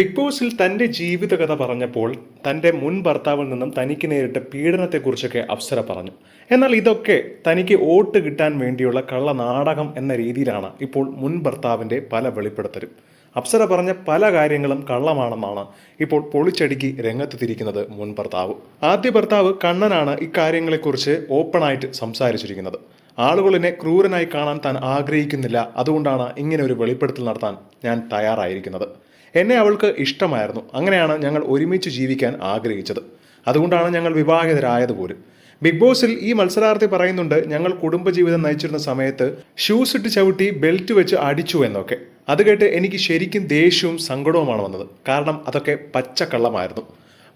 Big ബോസിൽ തന്റെ ജീവിതകഥ പറഞ്ഞപ്പോൾ തന്റെ മുൻ ഭർത്താവിൽ നിന്നും തനിക്ക് നേരിട്ട പീഡനത്തെക്കുറിച്ചൊക്കെ അപ്സര പറഞ്ഞു. എന്നാൽ ഇതൊക്കെ തനിക്ക് വോട്ട് കിട്ടാൻ വേണ്ടിയുള്ള കള്ള നാടകം എന്ന രീതിയിലാണ് ഇപ്പോൾ മുൻ ഭർത്താവിന്റെ പല വെളിപ്പെടുത്തലും. അപ്സര പറഞ്ഞ പല കാര്യങ്ങളും കള്ളമാണെന്നാണ് ഇപ്പോൾ പൊളിച്ചടുക്കി രംഗത്ത് തിരിക്കുന്നത് മുൻ ഭർത്താവ്. ആദ്യ ഭർത്താവ് കണ്ണനാണ് ഇക്കാര്യങ്ങളെക്കുറിച്ച് ഓപ്പണായിട്ട് സംസാരിച്ചിരിക്കുന്നത്. ആളുകളിനെ ക്രൂരനായി കാണാൻ താൻ ആഗ്രഹിക്കുന്നില്ല. അതുകൊണ്ടാണ് ഇങ്ങനെ ഒരു വെളിപ്പെടുത്തൽ നടത്താൻ ഞാൻ തയ്യാറായിരിക്കുന്നത്. എന്നെ അവൾക്ക് ഇഷ്ടമായിരുന്നു. അങ്ങനെയാണ് ഞങ്ങൾ ഒരുമിച്ച് ജീവിക്കാൻ ആഗ്രഹിച്ചത്. അതുകൊണ്ടാണ് ഞങ്ങൾ വിവാഹിതരായത് പോലും ബിഗ് ബോസിൽ ഈ മത്സരാർത്ഥി പറയുന്നുണ്ട് ഞങ്ങൾ കുടുംബജീവിതം നയിച്ചിരുന്ന സമയത്ത് ഷൂസ് ഇട്ട് ചവിട്ടി ബെൽറ്റ് വെച്ച് അടിച്ചു എന്നൊക്കെ. അത് കേട്ട് എനിക്ക് ശരിക്കും ദേഷ്യവും സങ്കടവുമാണ് വന്നത്. കാരണം അതൊക്കെ പച്ചക്കള്ളമായിരുന്നു.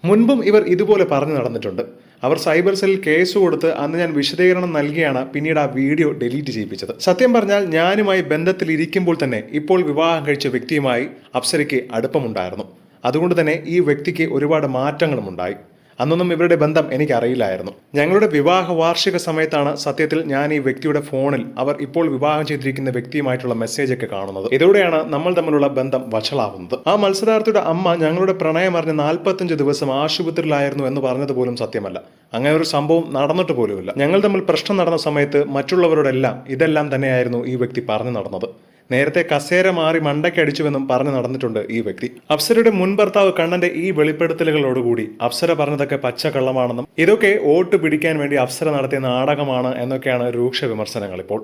മുൻപും ഇവർ ഇതുപോലെ പറഞ്ഞു നടന്നിട്ടുണ്ട്. അവർ സൈബർ സെല്ലിൽ കേസ് കൊടുത്ത് അന്ന് ഞാൻ വിശദീകരണം നൽകിയാണ് പിന്നീട് ആ വീഡിയോ ഡിലീറ്റ് ചെയ്യിപ്പിച്ചത്. സത്യം പറഞ്ഞാൽ ഞാനുമായി ബന്ധത്തിലിരിക്കുമ്പോൾ തന്നെ ഇപ്പോൾ വിവാഹം കഴിച്ച വ്യക്തിയുമായി അപ്സരയ്ക്ക് അടുപ്പമുണ്ടായിരുന്നു. അതുകൊണ്ട് തന്നെ ഈ വ്യക്തിക്ക് ഒരുപാട് മാറ്റങ്ങളും ഉണ്ടായി അന്നൊന്നും ഇവരുടെ ബന്ധം എനിക്കറിയില്ലായിരുന്നു. ഞങ്ങളുടെ വിവാഹ വാർഷിക സമയത്താണ് സത്യത്തിൽ ഞാൻ ഈ വ്യക്തിയുടെ ഫോണിൽ അവർ ഇപ്പോൾ വിവാഹം ചെയ്തിരിക്കുന്ന വ്യക്തിയുമായിട്ടുള്ള മെസ്സേജ് ഒക്കെ കാണുന്നത്. ഇതോടെയാണ് നമ്മൾ തമ്മിലുള്ള ബന്ധം വഷളാവുന്നത്. ആ മത്സരാർത്ഥിയുടെ അമ്മ ഞങ്ങളുടെ പ്രണയം അറിഞ്ഞ് നാൽപ്പത്തഞ്ച് ദിവസം ആശുപത്രിയിലായിരുന്നു എന്ന് പറഞ്ഞത് പോലും സത്യമല്ല. അങ്ങനെ ഒരു സംഭവം നടന്നിട്ട് പോലുമില്ല. ഞങ്ങൾ തമ്മിൽ പ്രശ്നം നടന്ന സമയത്ത് മറ്റുള്ളവരോടെല്ലാം ഇതെല്ലാം തന്നെയായിരുന്നു ഈ വ്യക്തി പറഞ്ഞു നടന്നത്. നേരത്തെ കസേര മാറി മണ്ടയ്ക്കടിച്ചുവെന്നും പറഞ്ഞു നടന്നിട്ടുണ്ട് ഈ വ്യക്തി. അപ്സരയുടെ മുൻ ഭർത്താവ് കണ്ണന്റെ ഈ വെളിപ്പെടുത്തലുകളോടുകൂടി അപ്സര പറഞ്ഞതൊക്കെ പച്ചക്കള്ളമാണെന്നും ഇതൊക്കെ വോട്ട് പിടിക്കാൻ വേണ്ടി അപ്സര നടത്തിയ നാടകമാണ് എന്നൊക്കെയാണ് രൂക്ഷ വിമർശനങ്ങൾ ഇപ്പോൾ.